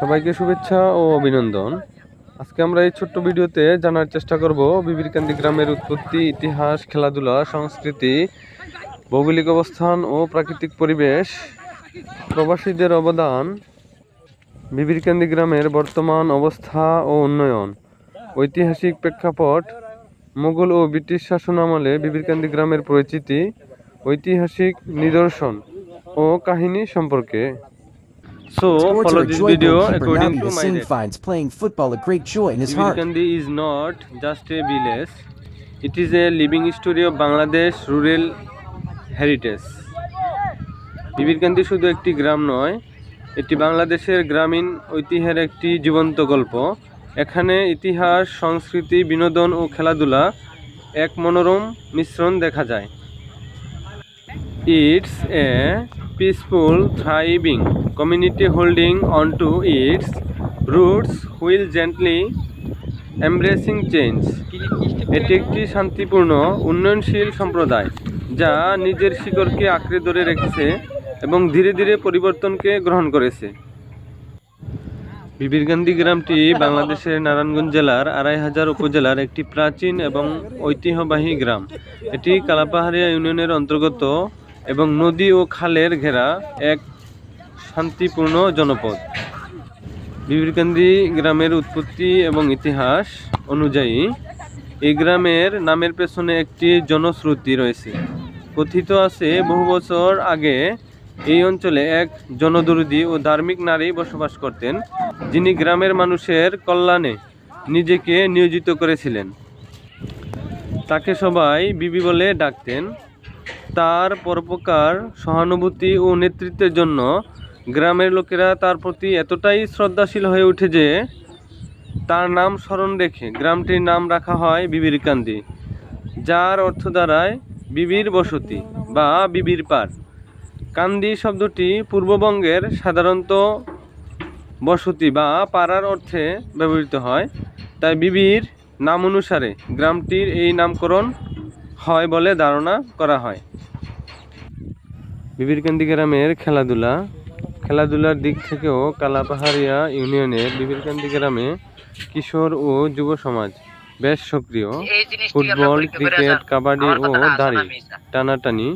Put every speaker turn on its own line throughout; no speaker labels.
সবাইকে শুভেচ্ছা ও অভিনন্দন। আজকে আমরা এই ছোট্ট ভিডিওতে জানার চেষ্টা করব বিবিরকান্দি গ্রামের উৎপত্তি, ইতিহাস, খেলাধুলা, সংস্কৃতি, ভৌগোলিক অবস্থান ও প্রাকৃতিক পরিবেশ, প্রবাসীদের অবদান বিবিরকান্দি গ্রামের বর্তমান অবস্থা ও উন্নয়ন, ঐতিহাসিক প্রেক্ষাপট, মুঘল ও ব্রিটিশ শাসনামলে বিবিরকান্দি গ্রামের পরিচিতি, ঐতিহাসিক নিদর্শন ও কাহিনী সম্পর্কে। So follow this video according to my
finds playing football a great joy in his heart.
Vivekanandi is not just a village. It is a living story of Bangladesh rural heritage. বিবিরকান্দি শুধু একটি গ্রাম নয় এটি বাংলাদেশের গ্রামীণ ঐতিহ্যের একটি জীবন্ত গল্প এখানে ইতিহাস সংস্কৃতি বিনোদন ও খেলাধুলা এক মনোরম মিশ্রণ দেখা যায় It's a peaceful, thriving community holding to its roots while gently embracing change. এটি একটি শান্তিপূর্ণ উন্নয়নশীল সম্প্রদায় যা নিজের শিকড়কে আঁকড়ে ধরে রেখেছে এবং ধীরে ধীরে পরিবর্তনকে গ্রহণ করেছে বিবিরকান্দি গ্রামটি বাংলাদেশের নারায়ণগঞ্জ জেলার আড়াই হাজার উপজেলার একটি প্রাচীন এবং ঐতিহ্যবাহী গ্রাম এটি কালাপাহাড়িয়া ইউনিয়নের অন্তর্গত এবং নদী ও খালের ঘেরা এক শান্তিপূর্ণ জনপদ। বিবিরকান্দি গ্রামের উৎপত্তি এবং ইতিহাস অনুযায়ী এই গ্রামের নামের পেছনে একটি জনশ্রুতি রয়েছে। কথিত আছে, বহু বছর আগে এই অঞ্চলে এক জনদরদি ও ধার্মিক নারী বসবাস করতেন, যিনি গ্রামের মানুষের কল্যাণে নিজেকে নিয়োজিত করেছিলেন। তাকে সবাই বিবি বলে ডাকতেন। তার পরোপকার, সহানুভূতি ও নেতৃত্বের জন্য গ্রামের লোকেরা তার প্রতি এতটাই শ্রদ্ধাশীল হয়ে ওঠে যে তার নাম স্মরণ রেখে গ্রামটির নাম রাখা হয় বিবির কান্দি, যার অর্থ দ্বারায় বিবির বসতি বা বিবির পার। কান্দি শব্দটি পূর্ববঙ্গের সাধারণত বসতি বা পাড়ার অর্থে ব্যবহৃত হয়, তাই বিবির নাম অনুসারে গ্রামটির এই নামকরণ হয় বলে ধারণা করা হয়। বিবিরকান্দি গ্রামের খেলাধুলা খেলাধুলার দিক থেকেও কালাপাহাড়িয়া ইউনিয়নের বিবিরকান্দি গ্রামে কিশোর ও যুব সমাজ বেশ সক্রিয়। ফুটবল ক্রিকেট কাবাডি ও দাড়ি টানাটানি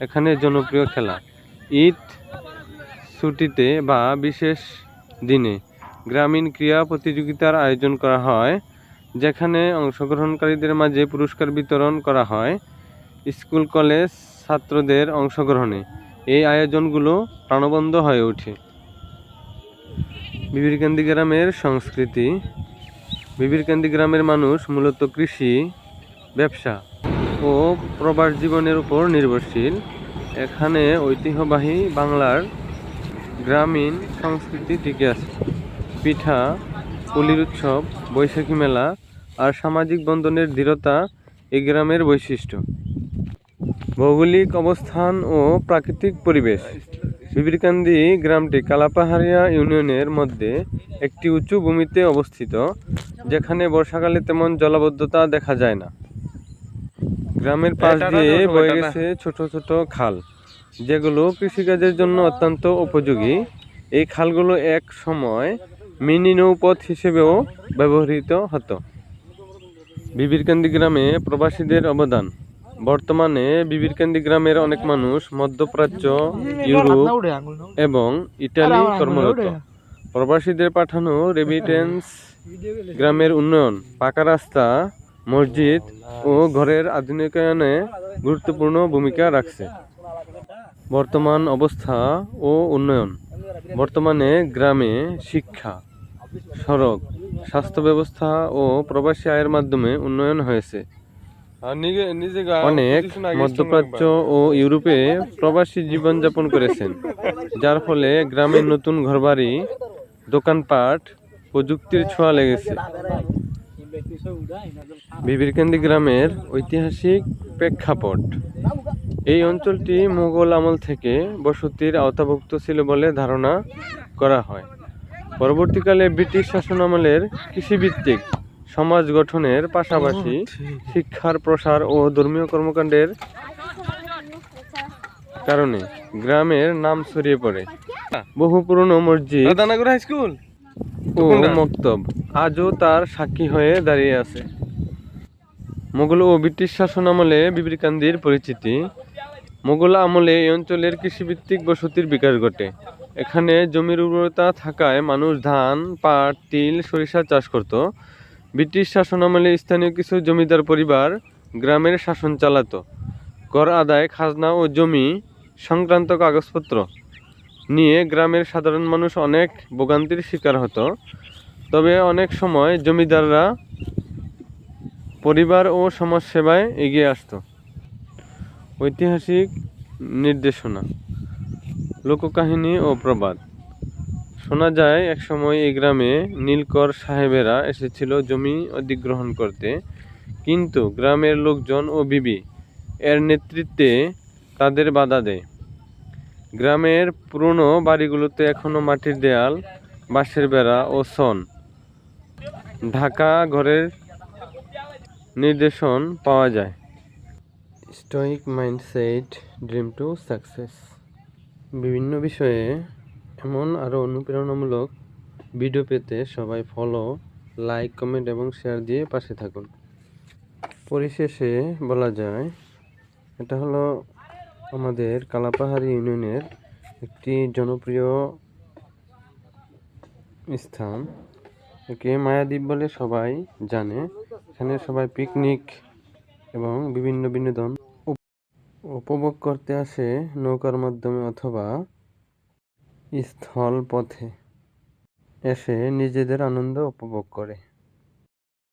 এখানে জনপ্রিয় খেলা। ঈদ ছুটিতে বা বিশেষ দিনে গ্রামীণ ক্রীড়া প্রতিযোগিতার আয়োজন করা হয়। যেখানে অংশগ্রহণকারীদের মাঝে পুরস্কার বিতরণ করা হয় স্কুল, কলেজ ছাত্রদের অংশগ্রহণে। এই আয়োজনগুলো প্রাণবন্ধ হয়ে ওঠে। বিবিরকান্দি গ্রামের সংস্কৃতি। বিবিরকান্দি গ্রামের মানুষ মূলত কৃষি, ব্যবসা ও প্রবাস জীবনের উপর নির্ভরশীল। এখানে ঐতিহ্যবাহী বাংলার গ্রামীণ সংস্কৃতি টিকে আছে। পিঠা পুলির উৎসব, বৈশাখী মেলা আর সামাজিক বন্ধনের দৃঢ়তা এই গ্রামের বৈশিষ্ট্য। ভৌগোলিক অবস্থান ও প্রাকৃতিক পরিবেশ। বিবিরকান্দি গ্রামটি কালাপাহাড়িয়া ইউনিয়নের মধ্যে একটি উঁচু ভূমিতে অবস্থিত যেখানে বর্ষাকালে তেমন জলাবদ্ধতা দেখা যায় না। গ্রামের পাশ দিয়ে বয়ে গেছে ছোট ছোট খাল যেগুলো কৃষিকাজের জন্য অত্যন্ত উপযোগী। এই খালগুলো এক সময় মিনি নৌপথ হিসেবেও ব্যবহৃত হতো। বিবিরকান্দি গ্রামে প্রবাসীদের অবদান। বর্তমানে বিবিরকান্দি গ্রামের অনেক মানুষ মধ্যপ্রাচ্য, ইউরোপ এবং ইটালি কর্মরত। প্রবাসীদের পাঠানো রেমিটেন্স গ্রামের উন্নয়ন, পাকা রাস্তা, মসজিদ ও ঘরের আধুনিকায়নে গুরুত্বপূর্ণ ভূমিকা রাখছে। বর্তমান অবস্থা ও উন্নয়ন। বর্তমানে গ্রামে শিক্ষা সড়ক স্বাস্থ্য ব্যবস্থা ও প্রবাসী আয়ের মাধ্যমে উন্নয়ন হয়েছে। অনেক মধ্যপ্রাচ্য ও ইউরোপে প্রবাসী জীবনযাপন করেছেন যার ফলে গ্রামের নতুন ঘরবাড়ি দোকানপাট প্রযুক্তির ছোঁয়া লেগেছে। বিবিরকান্দি গ্রামের ঐতিহাসিক প্রেক্ষাপট। এই অঞ্চলটি মুঘল আমল থেকে বসতির আওতাভুক্ত ছিল বলে ধারণা করা হয়। পরবর্তীকালে ব্রিটিশ শাসনামলের কৃষিভিত্তিক সমাজ গঠনের পাশাপাশি শিক্ষার প্রসার ও ধর্মীয় কর্মকাণ্ডের কারণে গ্রামের নাম ছড়িয়ে পড়ে। বহু পুরনো মসজিদ
হাই স্কুল
ও মক্তব আজও তার সাক্ষী হয়ে দাঁড়িয়ে আছে। মোগল ও ব্রিটিশ শাসনামলে বিবিরকান্দির পরিচিতি মোগল আমলে এই অঞ্চলের কৃষিভিত্তিক বসতির বিকাশ ঘটে। এখানে জমির উর্বরতা থাকায় মানুষ ধান, পাট, তিল সরিষা চাষ করত। ব্রিটিশ শাসনামলে স্থানীয় কিছু জমিদার পরিবার গ্রামের শাসন চালাতো। কর আদায়, খাজনা ও জমি সংক্রান্ত কাগজপত্র নিয়ে গ্রামের সাধারণ মানুষ অনেক ভোগান্তির শিকার হতো। তবে অনেক সময় জমিদাররা পরিবার ও সমাজসেবায় এগিয়ে আসতো। ঐতিহাসিক নির্দেশনা, লোককাহিনী ও প্রবাদ। শোনা যায়, একসময় এই গ্রামে নীলকর সাহেবেরা এসেছিল জমি অধিগ্রহণ করতে। কিন্তু গ্রামের লোকজন ও বিবি এর নেতৃত্বে তাদের বাধা দেয়। গ্রামের পুরনো বাড়িগুলোতে এখনও মাটির দেয়াল, বাঁশের বেড়া ও সন। ঢাকা ঘরের নির্দেশন পাওয়া যায়। Stoic mindset dream to success বিভিন্ন বিষয়ে এমন আরও অনুপ্রেরণামূলক ভিডিও পেতে সবাই ফলো লাইক কমেন্ট এবং শেয়ার দিয়ে পাশে থাকুন। পরিশেষে বলা যায়, এটা হলো আমাদের কালাপাহাড়ি ইউনিয়নের একটি জনপ্রিয় স্থান। একে মায়াদ্বীপ বলে সবাই জানে। এখানে সবাই পিকনিক এবং বিভিন্ন বিনোদন উপ- উপভোগ করতে আসে নৌকার মাধ্যমে অথবা স্থল পথে এসে নিজেদের আনন্দ উপভোগ করে।